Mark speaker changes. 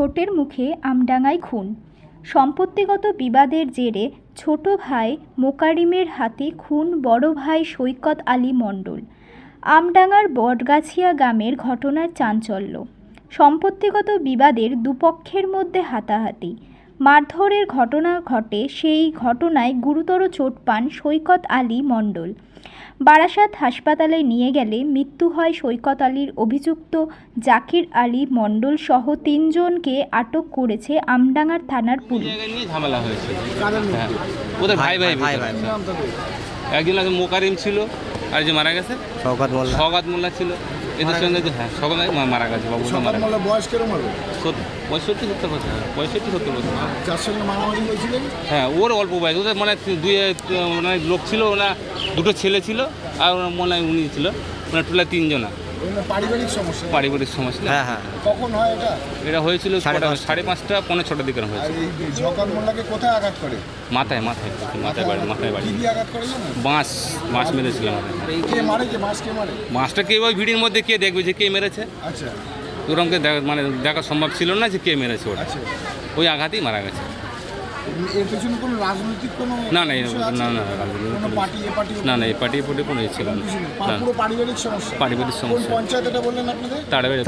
Speaker 1: ভোটের মুখে আমডাঙ্গায় খুন। সম্পত্তিগত বিবাদের জেরে ছোট ভাই মোকারিমের হাতে খুন বড় ভাই সৈকত আলী মণ্ডল। আমডাঙ্গার বটগাছিয়া গ্রামের ঘটনার চাঞ্চল্য। সম্পত্তিগত বিবাদের দুপক্ষের মধ্যে হাতাহাতি। মারধরের ঘটনা ঘটে সেই ঘটনায় গুরুতর চোট পান সৈকত আলী মণ্ডল। বারাসাত হাসপাতালে নিয়ে গেলে মৃত্যু হয় সৈকত আলীর অভিযুক্ত জাকির আলী মণ্ডল সহ তিনজনকে আটক করেছে আমডাঙ্গার থানার পুলিশ।
Speaker 2: ঝামেলা হয়েছে।
Speaker 3: কাদের
Speaker 2: হ্যাঁ। ওদের ভাই ভাই
Speaker 4: ভাই,
Speaker 2: একজন মোকারিম ছিল আর যে মারা গেছে।
Speaker 4: মোল্লা।
Speaker 2: সগাত মোল্লা ছিল। এদের সঙ্গে হ্যাঁ সবাই মারা গেছে বাবু
Speaker 3: সকাল
Speaker 2: মারা গেছে।
Speaker 3: বয়স কেরম হবে?
Speaker 2: পঁয়ষট্টি সত্তর বছর। পঁয়ষট্টি সত্তর বছর।
Speaker 3: যার সঙ্গে মারামারি হয়েছিলেন?
Speaker 2: হ্যাঁ ওর অল্প বয়স। ওদের মানে দুই মানে লোক ছিল ওনার দুটো ছেলে ছিল আর মনে হয় উনি ছিল। মানে টোলা তিনজনা।
Speaker 3: পারিবারিক সমস্যা।
Speaker 2: পারিবারিক সমস্যা।
Speaker 4: হ্যাঁ হ্যাঁ।
Speaker 3: কখন হয় এটা?
Speaker 2: এটা হয়েছিল
Speaker 4: সাড়ে পাঁচটা।
Speaker 2: পনেরো ছটার দিকে
Speaker 3: আর
Speaker 2: হয়েছে
Speaker 3: এই মোল্লাকে কোথায় আঘাত করে?
Speaker 2: মাথায় মাথায় মাথায় বাড়ি মাথায় বাড়ি।
Speaker 3: কি আঘাত করে
Speaker 2: বাঁশ
Speaker 3: কে মারে কে? মাছ কে মারে?
Speaker 2: মাছটা কে? ওই ভিড়ির মধ্যে কে দেখবে যে কে মেরেছে?
Speaker 3: আচ্ছা।
Speaker 2: ওরমকে দেখা- মানে দেখা সম্ভব ছিল না যে কে মেরেছে ওটা।
Speaker 3: আচ্ছা।
Speaker 2: ওই আঘাতেই মারা গেছে।
Speaker 3: এর পেছনে কোনো রাজনৈতিক কোনো
Speaker 2: না না? না না রাজনীতি
Speaker 3: কোনো পার্টি এ পার্টি
Speaker 2: না না এই পার্টি পার্টি কোনো ইয়ে ছিল না।
Speaker 3: পারিবারিক সমস্যা।
Speaker 2: পারিবারিক সমস্যা।
Speaker 3: পঞ্চায়েত এটা বললেন আপনাদের?
Speaker 4: তাড়াবেড়